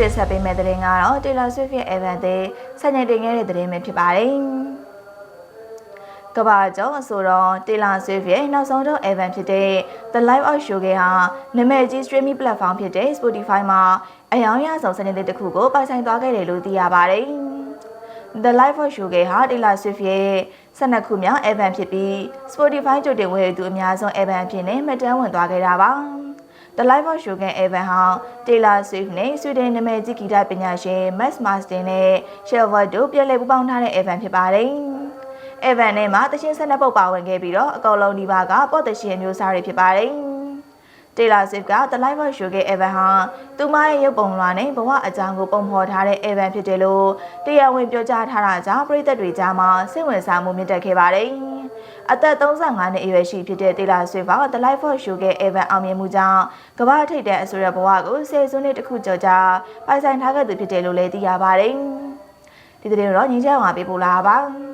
တင်ဆက်ပေးမယ့်သတင်းကတော့ Taylor Swift ရဲ့ event တွေဆက်ညတင်ခဲ့တဲ့သတင်းပဲဖြစ်ပါတယ်။ကဘာကျော်ဆိုတော့ Taylor Swift ရဲ့နောက်ဆုံးတော့ event ဖြစ်တဲ့ The Live Out Show ကဟာနာမည်ကြီး streaming platform ဖြစ်တဲ့ Spotify မှာအယောင်ရဆုံးစနေတစ်ခုကိုပိုင်ဆိုင်သွားခဲ့တယ်လို့သိရပါတယ်။ The Live Out Show ကဟာ Taylor Swift ရဲ့12ခုမြောက် event ဖြစ်ပြီး Spotify ကြိုတင်ဝယ်သူအများဆုံး event ဖြစ်နေမှတ်တမ်းဝင်သွားခဲ့တာပါ။ The Live of Shogun Evan ဟာ Taylor Swift နဲ့ Sweden နာမည်ကြီးဂီတပညာရှင် Max Martin နဲ့ Shelver တို့ပြည်လည်ပူးပေါင်းထားတဲ့ Evan ဖြစ်ပါတယ်။ Evan နဲ့မှာတချင်းဆက်နှစ်ပုတ်ပါဝင်ခဲ့ပြီးတော့အကောင်လုံးဒီပါကပေါ့တရှင်မျိုးစားတွေဖြစ်ပါတယ်။ Taylor Swift က The Live of Shogun Evan ဟာသူမရဲ့ရုပ်ပုံလွှာနဲ့ဘဝအကြောင်းကိုပုံဖော်ထားတဲ့ Evan ဖြစ်တယ်လို့တရားဝင်ပြောကြားထားတာကြောင့်ပြည်သက်တွေကြားမှာစိတ်ဝင်စားမှုမြင့်တက်ခဲ့ပါတယ်။အသက်35နှစ်အရွယ်ရှိဖြစ်တဲ့တေလာဆွေပါ The Life of Show က Evan အောင်မြင်မှုကြောင့်ကမ္ဘာထိပ်တန်းအဆိုရဘဝကိုဆယ်စုနှစ်တစ်ခုကျော်ကြာပိုင်ဆိုင်ထားခဲ့သူဖြစ်တယ်လို့လည်းသိရပါတယ်။ဒီတဲ့တော့ညီချောင်းကပေးပို့လာပါ